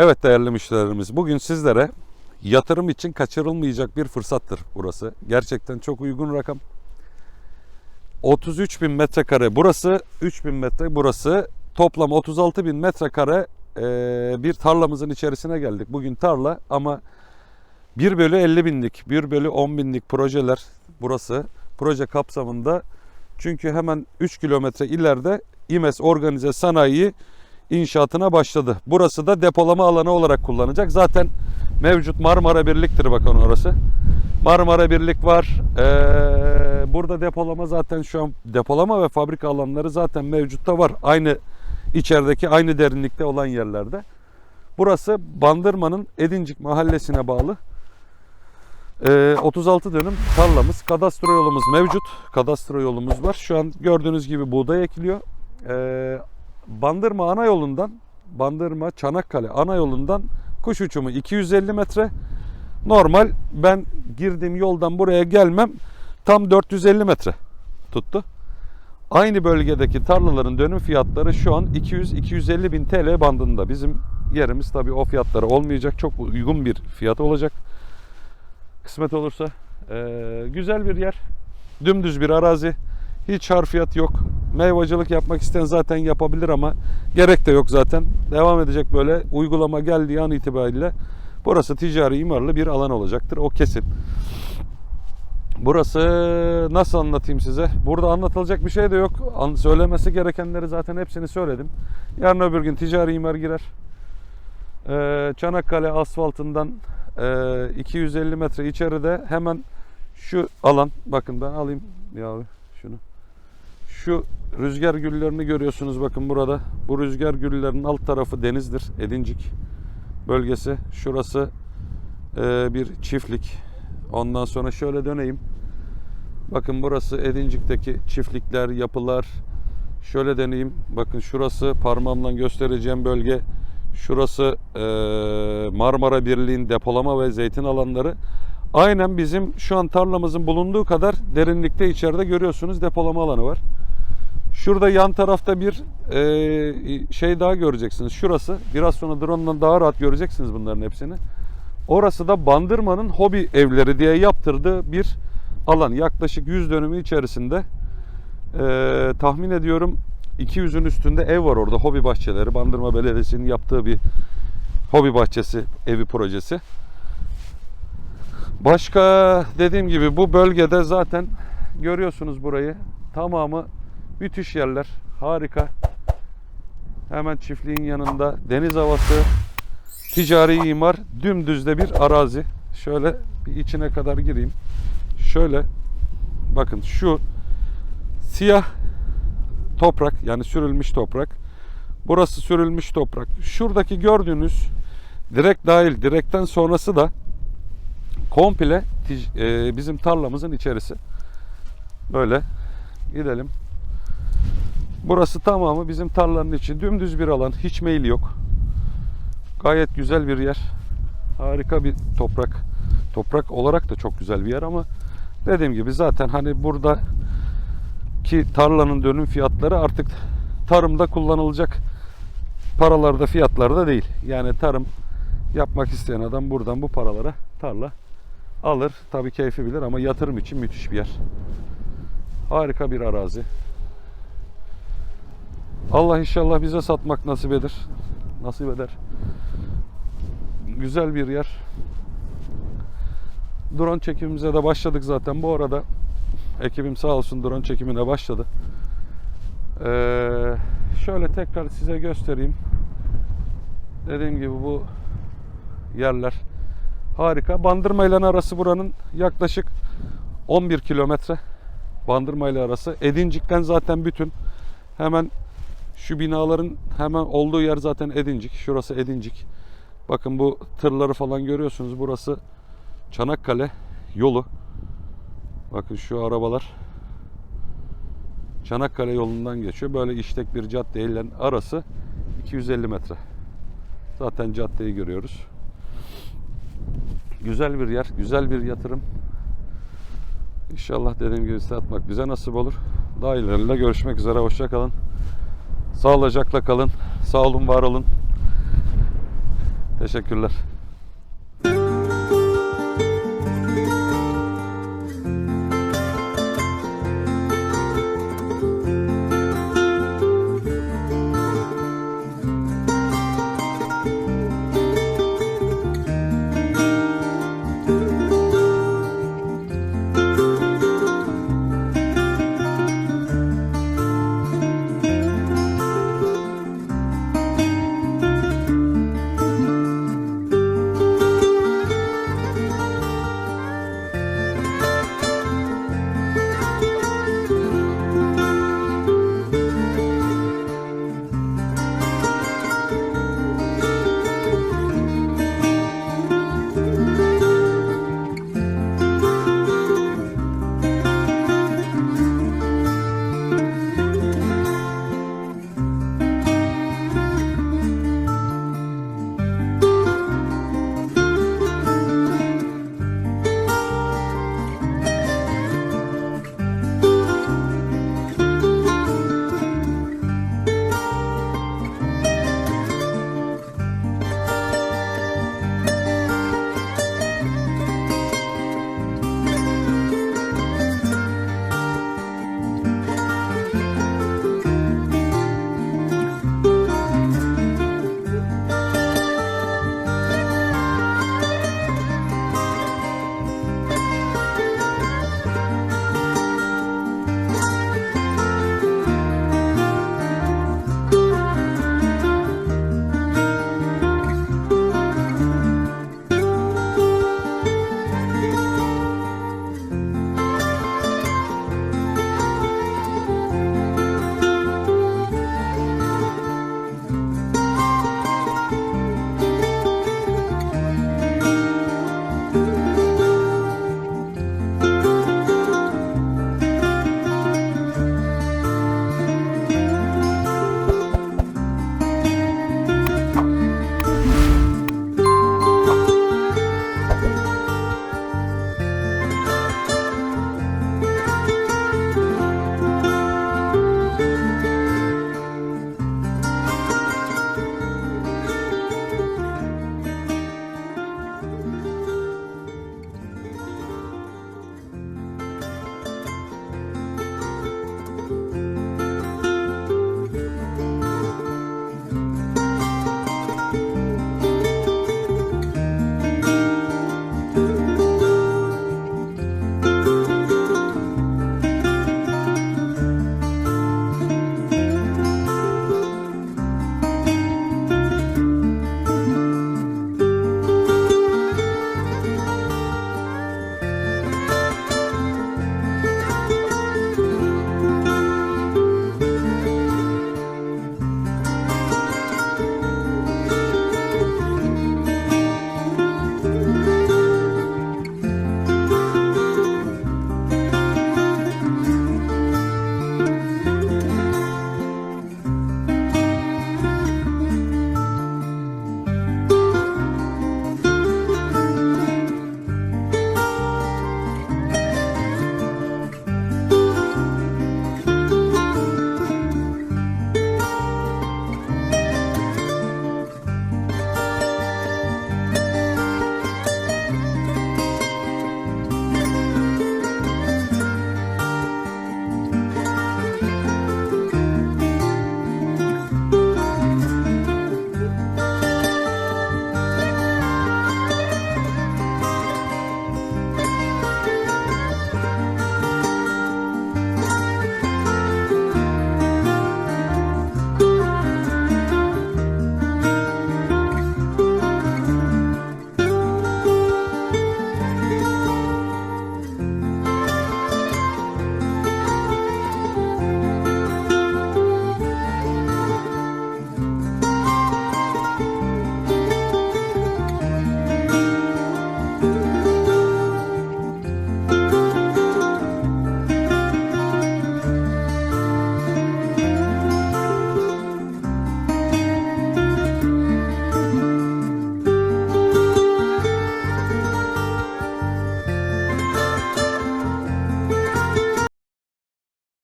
Evet değerli müşterilerimiz bugün sizlere yatırım için kaçırılmayacak bir fırsattır burası. Gerçekten çok uygun rakam. 33 bin metrekare burası, 3 bin metre burası. Toplam 36 bin metrekare bir tarlamızın içerisine geldik. Bugün tarla ama 1 bölü 50 binlik, 1 bölü 10 binlik projeler burası. Proje kapsamında çünkü hemen 3 kilometre ileride İMES Organize Sanayi inşaatına başladı. Burası da depolama alanı olarak kullanacak. Zaten mevcut Marmara Birlik'tir bakın orası. Marmara Birlik var. Ee, burada depolama zaten şu an depolama ve fabrika alanları zaten mevcutta var. Aynı içerideki aynı derinlikte olan yerlerde. Burası Bandırma'nın Edincik mahallesine bağlı. Ee, 36 dönüm tarlamız. Kadastro yolumuz mevcut. Kadastro yolumuz var. Şu an gördüğünüz gibi buğday ekiliyor. Ee, Bandırma ana yolundan Bandırma Çanakkale ana yolundan kuş uçumu 250 metre. Normal ben girdiğim yoldan buraya gelmem tam 450 metre tuttu. Aynı bölgedeki tarlaların dönüm fiyatları şu an 200-250 bin TL bandında. Bizim yerimiz tabii o fiyatlara olmayacak. Çok uygun bir fiyat olacak. Kısmet olursa. Ee, güzel bir yer. Dümdüz bir arazi. Hiç harfiyat yok. Meyvacılık yapmak isteyen zaten yapabilir ama gerek de yok zaten. Devam edecek böyle uygulama geldiği an itibariyle burası ticari imarlı bir alan olacaktır. O kesin. Burası nasıl anlatayım size? Burada anlatılacak bir şey de yok. Söylemesi gerekenleri zaten hepsini söyledim. Yarın öbür gün ticari imar girer. Ee, Çanakkale asfaltından e, 250 metre içeride hemen şu alan bakın ben alayım ya şunu. Şu rüzgar güllerini görüyorsunuz bakın burada. Bu rüzgar güllerinin alt tarafı denizdir. Edincik bölgesi. Şurası e, bir çiftlik. Ondan sonra şöyle döneyim. Bakın burası Edincik'teki çiftlikler, yapılar. Şöyle deneyeyim. Bakın şurası parmağımla göstereceğim bölge. Şurası e, Marmara Birliği'nin depolama ve zeytin alanları. Aynen bizim şu an tarlamızın bulunduğu kadar derinlikte içeride görüyorsunuz depolama alanı var. Şurada yan tarafta bir e, şey daha göreceksiniz. Şurası biraz sonra drone'dan daha rahat göreceksiniz bunların hepsini. Orası da Bandırma'nın hobi evleri diye yaptırdığı bir alan. Yaklaşık 100 dönümü içerisinde e, tahmin ediyorum 200'ün üstünde ev var orada. Hobi bahçeleri. Bandırma Belediyesi'nin yaptığı bir hobi bahçesi evi projesi. Başka dediğim gibi bu bölgede zaten görüyorsunuz burayı. Tamamı müthiş yerler. Harika. Hemen çiftliğin yanında deniz havası, ticari imar, dümdüzde bir arazi. Şöyle bir içine kadar gireyim. Şöyle bakın şu siyah toprak yani sürülmüş toprak. Burası sürülmüş toprak. Şuradaki gördüğünüz direk dahil, direkten sonrası da komple e, bizim tarlamızın içerisi. Böyle gidelim. Burası tamamı bizim tarlanın içi. Dümdüz bir alan. Hiç meyil yok. Gayet güzel bir yer. Harika bir toprak. Toprak olarak da çok güzel bir yer ama dediğim gibi zaten hani burada ki tarlanın dönüm fiyatları artık tarımda kullanılacak paralarda fiyatlarda değil. Yani tarım yapmak isteyen adam buradan bu paralara tarla alır. Tabii keyfi bilir ama yatırım için müthiş bir yer. Harika bir arazi. Allah inşallah bize satmak nasip eder. Nasip eder. Güzel bir yer. Drone çekimimize de başladık zaten. Bu arada ekibim sağ olsun drone çekimine başladı. Ee, şöyle tekrar size göstereyim. Dediğim gibi bu yerler harika. Bandırma ile arası buranın yaklaşık 11 kilometre. Bandırma ile arası. Edincik'ten zaten bütün hemen şu binaların hemen olduğu yer zaten Edincik. Şurası Edincik. Bakın bu tırları falan görüyorsunuz. Burası Çanakkale yolu. Bakın şu arabalar Çanakkale yolundan geçiyor. Böyle işlek bir cadde ile arası 250 metre. Zaten caddeyi görüyoruz. Güzel bir yer, güzel bir yatırım. İnşallah dediğim gibi satmak bize nasip olur. Daha ileride görüşmek üzere. Hoşça kalın. Sağlıcakla kalın. Sağ olun, var olun. Teşekkürler.